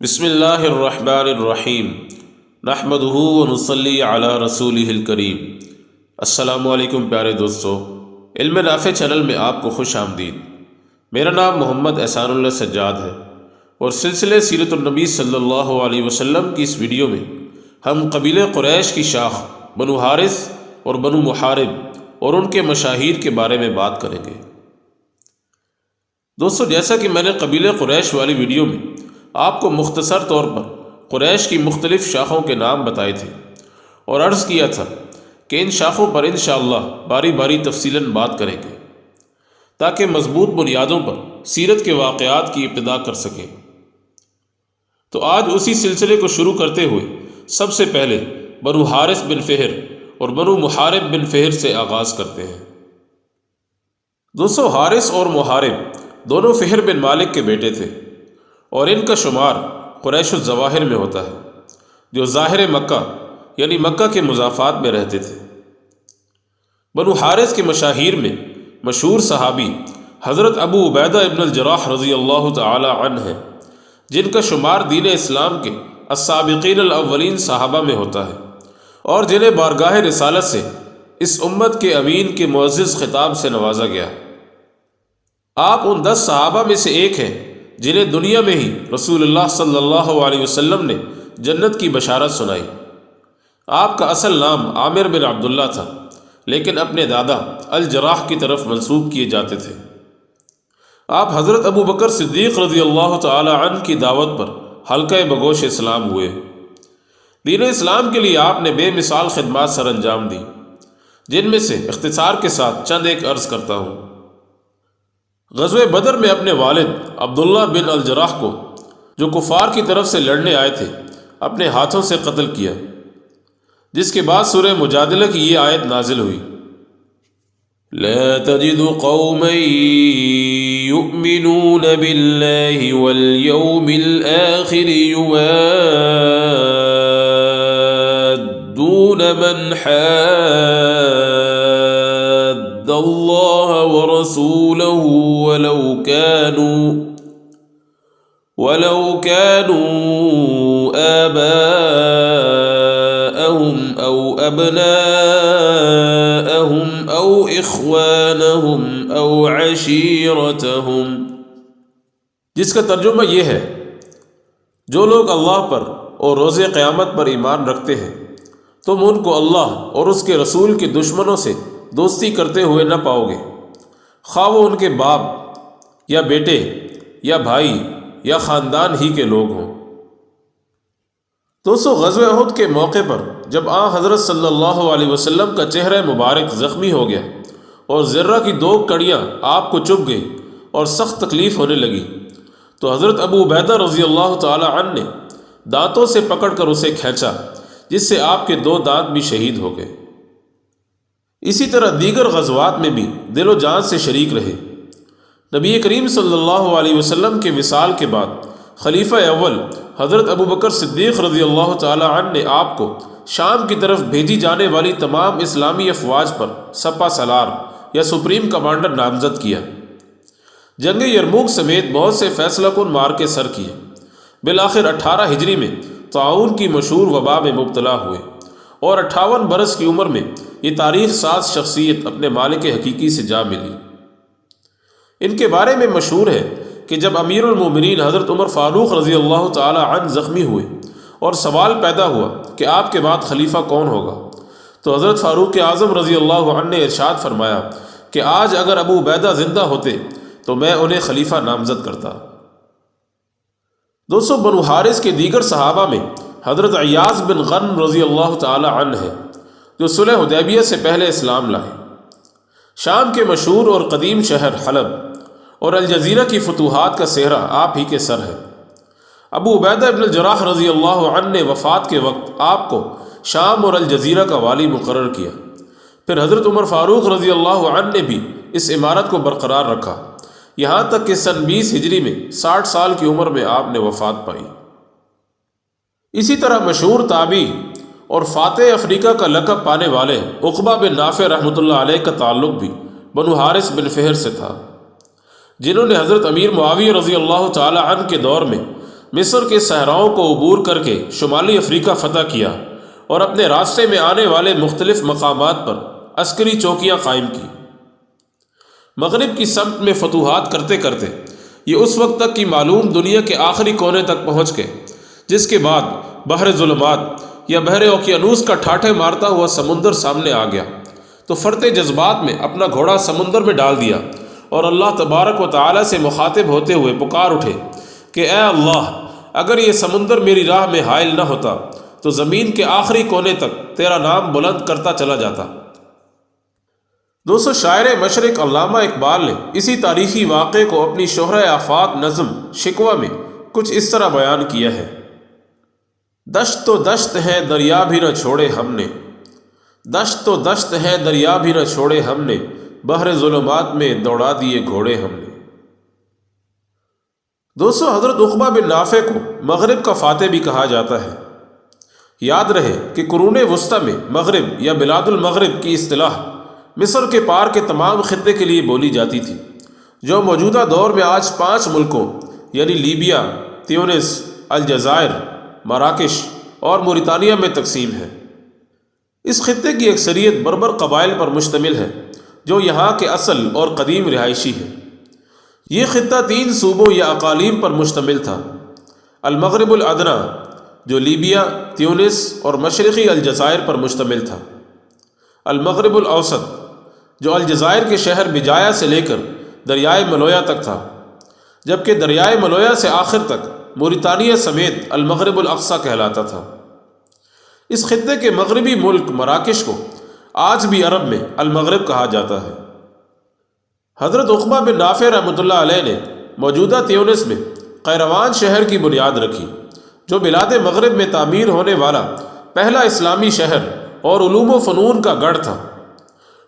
बसमीम नहमदहू वनसली अला रसूल करीम असलकम प्यारे दोस्तों। इल्म नाफ़ चैनल में आपको खुश आमदीद। मेरा नाम मोहम्मद एहसानुल्लाह सज्जाद है। और सिलसिले सीरतुलनबी सल्लल्लाहु अलैहि वसल्लम की इस वीडियो में हम कबील क़ुरैश की शाख, बनु हारिस और बनु मुहारिब और उनके मशाहिर के बारे में बात करेंगे। दोस्तों, जैसा कि मैंने कबील क़ुरैश वाली वीडियो में आपको मुख्तसर तौर पर क़ुरैश की मुख्तलिफ़ शाखों के नाम बताए थे और अर्ज़ किया था कि इन शाखों पर इन बारी बारी तफसीला बात करेंगे, ताकि मज़बूत बुनियादों पर सीरत के वाक़ात की इब्तदा कर सकें। तो आज उसी सिलसिले को शुरू करते हुए सबसे पहले बनु हारिस बिन फ़हर और बनु मुहारिब बिन फ़हर से आगाज़ करते हैं। दोस्तों, हारिस और मुहारिब दोनों फ़हर बिन मालिक के बेटे थे। और इनका शुमार क़ुरैश जवाहिर में होता है, जो ज़ाहिर मक्का, यानी मक्का के मुजाफात में रहते थे। बनु हारिस के मशाहिर में मशहूर सहाबी हज़रत अबू उबैदा इबन जराह रज़ी अल्लाह तन है, जिनका शुमार दीन इस्लाम के असाबिकीन अव्वलीन साहबा में होता है और जिन्हें बारगाह रसालत से इस उम्मत के अमीन के मुआज़ ख़िताब से नवाजा गया। आप उन दस सहाबा में से एक हैं जिन्हें दुनिया में ही रसूलुल्लाह सल्लल्लाहु अलैहि वसल्लम ने जन्नत की बशारत सुनाई। आपका असल नाम आमिर बिन अब्दुल्ला था, लेकिन अपने दादा अल जराह की तरफ़ मंसूब किए जाते थे। आप हज़रत अबू बकर सिद्दीक़ रज़ी अल्लाह तन की दावत पर हल्का बगोश इस्लाम हुए। दीन इस्लाम के लिए आपने बेमिसाल खदमात सर अंजाम दी, जिनमें से इख्तसार के साथ चंद एक अर्ज़ करता हूँ। गजब बदर में अपने वालिद अब्दुल्ला बिन अलजराह को, जो कुफार की तरफ़ से लड़ने आए थे, अपने हाथों से कत्ल किया, जिसके बाद सुर मुजादला की ये आयत नाजिल हुई। मन अल्लाह व रसूलहू वलौ कानू वलौ कानू आबाअहुम औ अबनाअहुम औ इख्वानहुम औ अशीरतहुम जिसका तर्जुमा ये है जो लोग अल्लाह पर और रोज़ क़यामत पर ईमान रखते हैं तुम उनको अल्लाह और उसके रसूल के दुश्मनों से दोस्ती करते हुए न पाओगे। खा वो उनके बाप या बेटे या भाई या ख़ानदान ही के लोग हों। दोस्तों गजब अहद के मौके पर जब आ हज़रत सल्लल्लाहु अलैहि वसल्लम का चेहरा मुबारक ज़ख्मी हो गया और ज़र्रा की दो कड़ियाँ आपको चुप गई और सख्त तकलीफ़ होने लगी तो हज़रत अबू बैदा रज़ी अल्लाह तन ने दांतों से पकड़कर उसे खींचा, जिससे आपके दो दांत भी शहीद हो गए। इसी तरह दीगर गजवात में भी दिलो जान से शरीक रहे। नबी करीम सल्लल्लाहु अलैहि वसल्लम के विसाल के बाद खलीफा अव्वल हज़रत अबू बकर सिद्दीक़ रज़ी अल्लाह तन ने आपको शाम की तरफ़ भेजी जाने वाली तमाम इस्लामी अफवाज पर सपा सलार या सुप्रीम कमांडर नामजद किया। जंग यरमूक समेत बहुत से फैसला कन मार के सर किए। बिल आखिर अठारह हिजरी में ताउन की मशहूर वबा में मुबतला हुए। और अट्ठावन बरस की उम्र में ये तारीख साज शख्सियत अपने मालिक हकीकी से जा मिली। इनके बारे में मशहूर है कि जब अमीरमिन हज़रत उमर फ़ारूक रज़ी अल्लाह तन ज़ख्मी हुए और सवाल पैदा हुआ कि आपके बाद खलीफा कौन होगा तो हज़रत फ़ारूक आज़म रज़ी अल्लाह ने इरशाद फरमाया कि आज अगर अबू बैदा ज़िंदा होते तो मैं उन्हें खलीफा नामजद करता। दोस्तों, बनु हारिस के दीगर सहाबा में हज़रत अयाज बिन गन रज़ी अल्लाह तन है, जो सुलह उदैबिया से पहले इस्लाम लाए। शाम के मशहूर और कदीम शहर हलब और अलजज़ीरा की फतूहत का सेहरा आप ही के सर है। अबू उबैदा इबन रज़ी अल्लाह ने वफ़ात के वक्त आपको शाम और अलजज़ीरा का वाली मुकर किया। फिर हज़रत उमर फ़ारूक रज़ी अल्लाह ने भी इस इमारत को बरकरार रखा। यहाँ तक कि सन बीस हिजरी में साठ साल की उम्र में आपने वफ़ात पाई। इसी तरह मशहूर ताबी और फ़ातह अफ्रीका का लकब पाने वाले उकबा बिन नाफ़ रहमत का ताल्लुक भी बनु हारिस बिन फ़हर से था, जिन्होंने हज़रत अमीर मुआविया रज़ी अल्लाह तन के दौर में मिस्र के सहराओं को अबूर करके शुमाली अफ्रीका फ़तह किया और अपने रास्ते में आने वाले मुख्तलिफ़ मकाम पर अस्करी चौकियाँ कायम की। मगरब की समत में फतूहत करते करते ये उस वक्त तक की मालूम दुनिया के आखिरी कोने तक पहुँच गए, जिसके बाद बहर जुलमात या बहर ओकियानूस का ठाठे मारता हुआ समुंदर सामने आ गया। तो फ़रते जज्बात में अपना घोड़ा समुंदर में डाल दिया और अल्लाह तबारक व ताली से मुखातिब होते हुए पुकार उठे कि, ए अल्लाह, अगर ये समुंदर मेरी राह में हायल न होता तो ज़मीन के आखिरी कोने तक तेरा नाम बुलंद करता चला जाता। दोस्तों, शायर मशरक अल्लामा इकबाल ने इसी तारीखी वाक़े को अपनी शोहर आफाक नज़म शिकवा में कुछ इस तरह बयान किया है। दश्त तो दश्त है, दरिया भी न छोड़े हमने। दश्त तो दश्त है, दरिया भी न छोड़े हमने। बहर जुलमात में दौड़ा दिए घोड़े हमने। दोस्तों, हज़रत उकबा बिन नाफे को मगरब का फ़ातह भी कहा जाता है। याद रहे कि कुरून वस्ती में मगरब या बिलादुल मगरब की असलाह मिस्र के पार के तमाम ख़त्े के लिए बोली जाती थी, जो मौजूदा दौर में आज पाँच मुल्कों, यानी लीबिया, त्यूनिस अलजायर मराकश और मुरितानिया में तकसीम है। इस ख़त्े की अक्सरियत बरबर कबाइल पर मुश्तमिल है, जो यहाँ के असल और कदीम रिहायशी है। ये ख़त्ता तीन सूबों या अकालीम पर मुश्तमिल था। अलमगरबुलअदना जो लीबिया, त्यूनिस और मशरक़ी अलजायर पर मुश्तमिल था। अलमगरबुलौसत जो अलजायर के शहर बिजाया से लेकर दरियाए मलोया तक था, जबकि दरियाए मलोया से आखिर तक मुरितानिया समेत अलमगरबुलअसा कहलाता था। इस खत्े के मगरबी मुल्क मराकश को आज भी अरब में अलमगरब कहा जाता है। हज़रत उकबा बिन नाफे रहमत ने मौजूदा त्यूनिस में कैरवान शहर की बुनियाद रखी, जो बिलाद मगरब में तामीर होने वाला पहला इस्लामी शहर और ूम फ़नून का गढ़ था।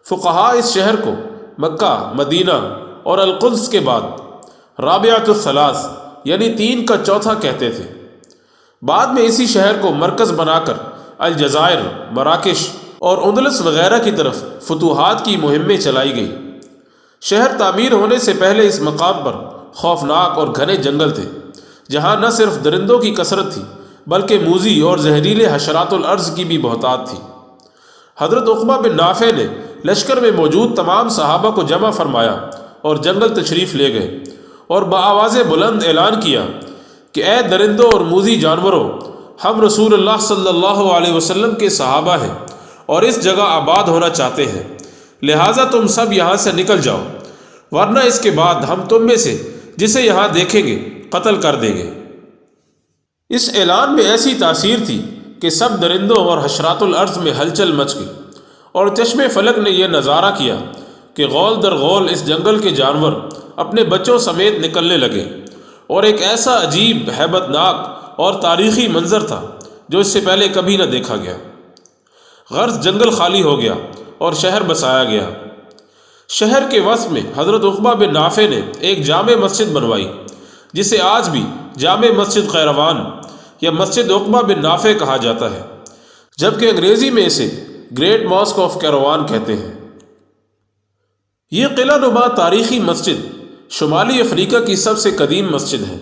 फ़ुकहा इस शहर को मक्का, मदीना और अलकुल्स के बाद राबियातसलास यानी तीन का चौथा कहते थे। बाद में इसी शहर को मरकज़ बनाकर अलजायर मराकश और उंदलस वगैरह की तरफ़ फतूहत की मुहिमें चलाई गई। शहर तामीर होने से पहले इस मकाम पर खौफनाक और घने जंगल थे, जहाँ न सिर्फ़ दरिंदों की कसरत थी, बल्कि मूजी और जहरीले हशरातुलर्ज़ की भी बहुतात थी। हज़रत उकबा बिन नाफे ने लश्कर में मौजूद तमाम सहाबा को जमा फरमाया और जंगल तशरीफ़ ले गए। और बआवाज़ बुलंद ऐलान किया कि ए दरिंदों और मूजी जानवरों, हम रसूल सल्लल्लाहु अलैहि वसल्लम के सहाबा हैं और इस जगह आबाद होना चाहते हैं। लिहाजा तुम सब यहाँ से निकल जाओ, वरना इसके बाद हम तुम में से जिसे यहाँ देखेंगे, कत्ल कर देंगे। इस ऐलान में ऐसी तासीर थी कि सब दरिंदों और हशरातुल अर्ज़ में हलचल मच गई और चश्मे फलक ने यह नज़ारा किया कि गौल दर गौल इस जंगल के जानवर अपने बच्चों समेत निकलने लगे। और एक ऐसा अजीब, हैबतनाक और तारीख़ी मंज़र था, जो इससे पहले कभी न देखा गया। गर्ज जंगल खाली हो गया और शहर बसाया गया। शहर के वस में हज़रत उकबा बिन नाफे ने एक जाम मस्जिद बनवाई, जिसे आज भी जाम मस्जिद खैरवान या मस्जिद उकबा बिन नाफे कहा जाता है, जबकि अंग्रेज़ी में इसे ग्रेट मॉस्क ऑफ़ कैरवान कहते हैं। ये किला नुमा तारीख़ी मस्जिद शुमाली अफ्रीका की सबसे कदीम मस्जिद है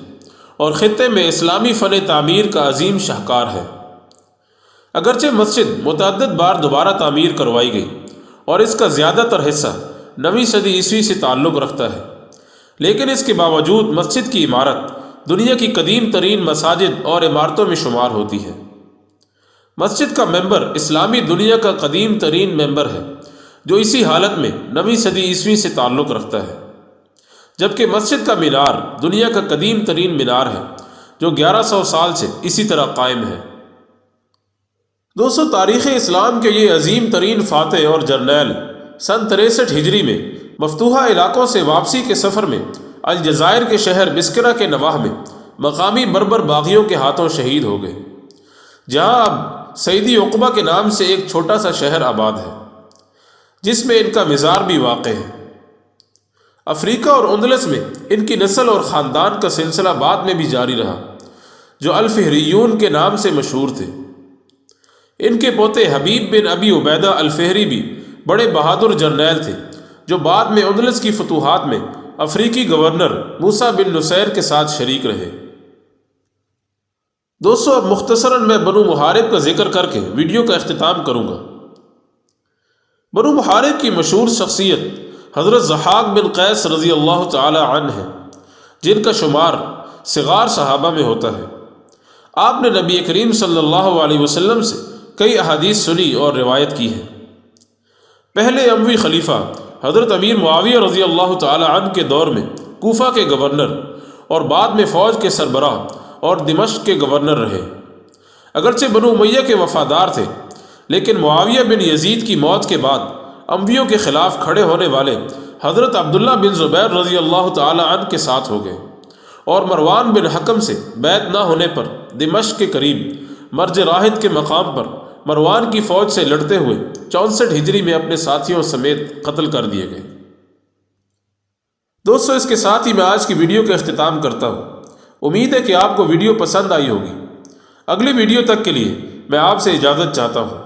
और ख़त्े में इस्लामी फ़न तमीर का अजीम शाहकार है। अगरचे मस्जिद मुतद बार दोबारा तामीर करवाई गई और इसका ज़्यादातर हिस्सा नवीं सदी ईस्वी से ताल्लुक़ रखता है। लेकिन इसके बावजूद मस्जिद की इमारत दुनिया की कदीम तरीन मसाजिद और इमारतों में शुमार होती है। मस्जिद का मेंबर इस्लामी दुनिया का कदीम तरीन मेंबर है, जो इसी हालत में नवीं सदी ईस्वी से ताल्लुक़ रखता है। जबकि मस्जिद का मीनार दुनिया का कदीम तरीन मीनार है, जो 1100 साल से इसी तरह कायम है। दोस्तों, तारीख़ इस्लाम के ये अजीम तरीन फ़ातह और जर्नैल सन तिरसठ हिजरी में मफतूहा इलाकों से वापसी के सफ़र में अलजायर के शहर बिस्करा के नवाह में मकामी बरबर बागियों के हाथों शहीद हो गए, जहाँ अब सईदी उकबा के नाम से एक छोटा सा शहर आबाद है, जिसमें इनका मज़ार भी वाक़ है। अफ्रीका और उंदलस में इनकी नस्ल और ख़ानदान का सिलसिला बाद में भी जारी रहा, जो अल्फहरीयून के नाम से मशहूर थे। इनके पोते हबीब बिन अबी उबैदा अलफहरी भी बड़े बहादुर जर्नैल थे, जो बाद में उंदलस की फतूहत में अफ्रीकी गवर्नर मूसा बिन नुसैर के साथ शरीक रहे। दोस्तों, अब मुख्तसरा मैं बनु मुहारिब का ज़िक्र करके वीडियो का अख्ताम करूँगा। बनु मुहारिब की मशहूर शख्सियत हज़रत जहाक बिन कैस रज़ी अल्लाह तन है जिनका शुमार सिगार सहाबा में होता है। आपने नबी करीम सल्लल्लाहु अलैहि वसल्लम से कई अहादीस सुनी और रिवायत की है। पहले अमवी खलीफा हज़रत अमीर मुआविया रज़ी अल्लाह तन के दौर में कोफा के गवर्नर और बाद में फ़ौज के सरबराह और दिमश्क के गवर्नर रहे। अगरचे बनु मैया के वफादार थे, लेकिन मुआविया बिन यजीद की मौत के बाद अम्बियों के ख़िलाफ़ खड़े होने वाले हज़रत अब्दुल्ला बिन ज़ुबैर रज़ी अल्लाह तन के साथ हो गए और मरवान बिन हकम से बैत ना होने पर दिमश्क के करीब मर्ज राहद के मकाम पर मरवान की फ़ौज से लड़ते हुए चौंसठ हिजरी में अपने साथियों समेत कत्ल कर दिए गए। दोस्तों, इसके साथ ही मैं आज की वीडियो का अख्ताम करता हूँ। उम्मीद है कि आपको वीडियो पसंद आई होगी। अगली वीडियो तक के लिए मैं आपसे इजाज़त चाहता हूँ।